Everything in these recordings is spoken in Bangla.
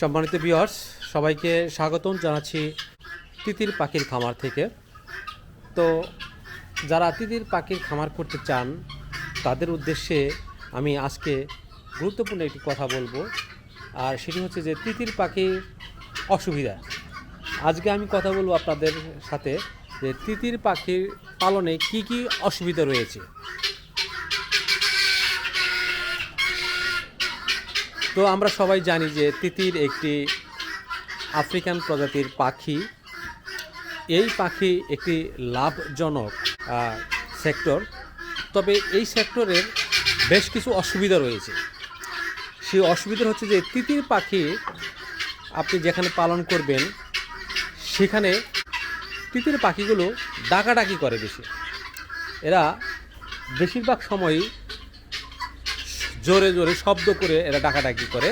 সম্মানিত বিয়ার্স সবাইকে স্বাগতম জানাচ্ছি তিতির পাখির খামার থেকে। তো যারা তিতির পাখির খামার করতে চান, তাদের উদ্দেশ্যে আমি আজকে গুরুত্বপূর্ণ একটি কথা বলব, আর সেটি হচ্ছে যে তিতির পাখির অসুবিধা। আজকে আমি কথা বলব আপনাদের সাথে যে তিতির পাখির পালনে কি কি অসুবিধা রয়েছে। তো আমরা সবাই জানি যে তিতির একটি আফ্রিকান প্রজাতির পাখি। এই পাখি একটি লাভজনক সেক্টর। তবে এই সেক্টরের বেশ কিছু অসুবিধা রয়েছে। সেই অসুবিধা হচ্ছে যে তিতির পাখি আপনি যেখানে পালন করবেন, সেখানে তিতির পাখিগুলো ডাকাডাকি করে বেশি। এরা বেশিরভাগ সময়ই জোরে জোরে শব্দ করে এরা ডাকাডাকি করে।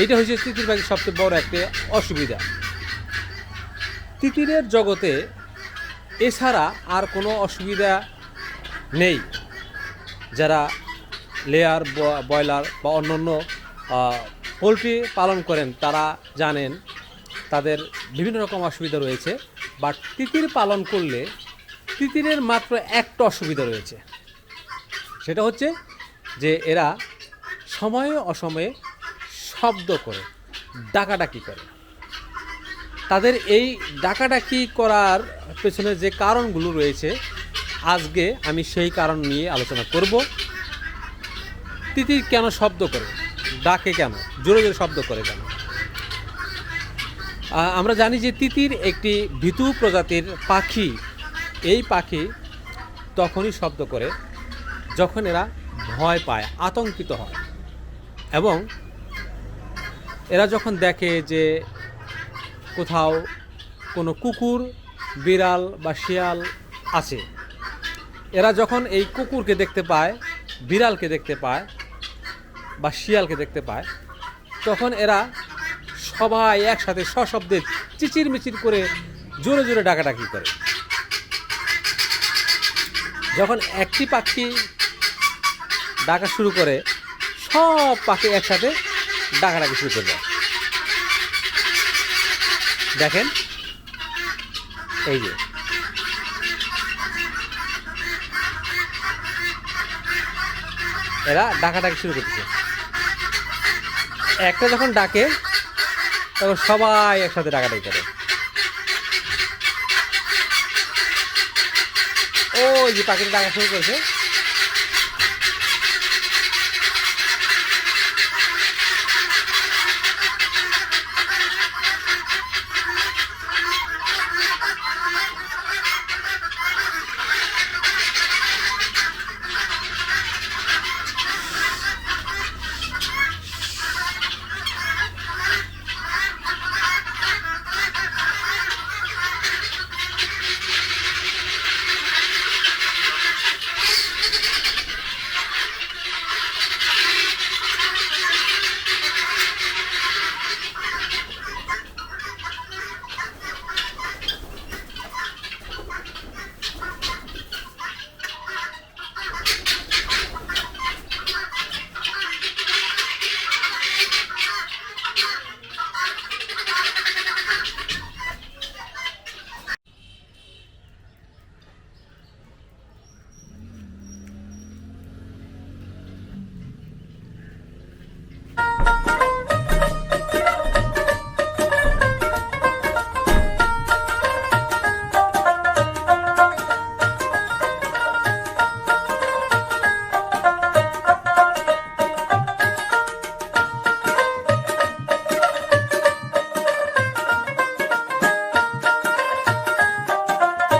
এইটা হচ্ছে তিতির পাখির সবচেয়ে বড় একটা অসুবিধা। তিতিরের জগতে এছাড়া আর কোনো অসুবিধা নেই। যারা লেয়ার ব্রয়লার বা অন্যান্য পোলট্রি পালন করেন, তারা জানেন তাদের বিভিন্ন রকম অসুবিধা রয়েছে। বাট তিতির পালন করলে তিতিরের মাত্র একটা অসুবিধা রয়েছে। সেটা হচ্ছে যে এরা সময়ে অসময়ে শব্দ করে, ডাকাডাকি করে। তাদের এই ডাকাডাকি করার পেছনে যে কারণগুলো রয়েছে, আজকে আমি সেই কারণ নিয়ে আলোচনা করব। তিতির কেন শব্দ করে? ডাকে কেন? জোরে জোরে শব্দ করে কেন? আমরা জানি যে তিতির একটি ভীতু প্রজাতির পাখি। এই পাখি তখনই শব্দ করে যখন এরা ভয় পায়, আতঙ্কিত হয়। এবং এরা যখন দেখে যে কোথাও কোনো কুকুর, বিড়াল বা শিয়াল আছে, এরা যখন এই কুকুরকে দেখতে পায়, বিড়ালকে দেখতে পায় বা শিয়ালকে দেখতে পায়, তখন এরা সবাই একসাথে সশব্দে চিচির মিচির করে জোরে জোরে ডাকাডাকি করে। যখন একটি পাখি ডাকা শুরু করে সব পাখি একসাথে ডাকাডাকি শুরু করে দেখেন, এই যে। এরা ডাকাডাকি শুরু করতেছে। একটা যখন ডাকে, তখন সবাই একসাথে ডাকাডাকি করে। ওই যে পাখিটা ডাকা শুরু করেছে।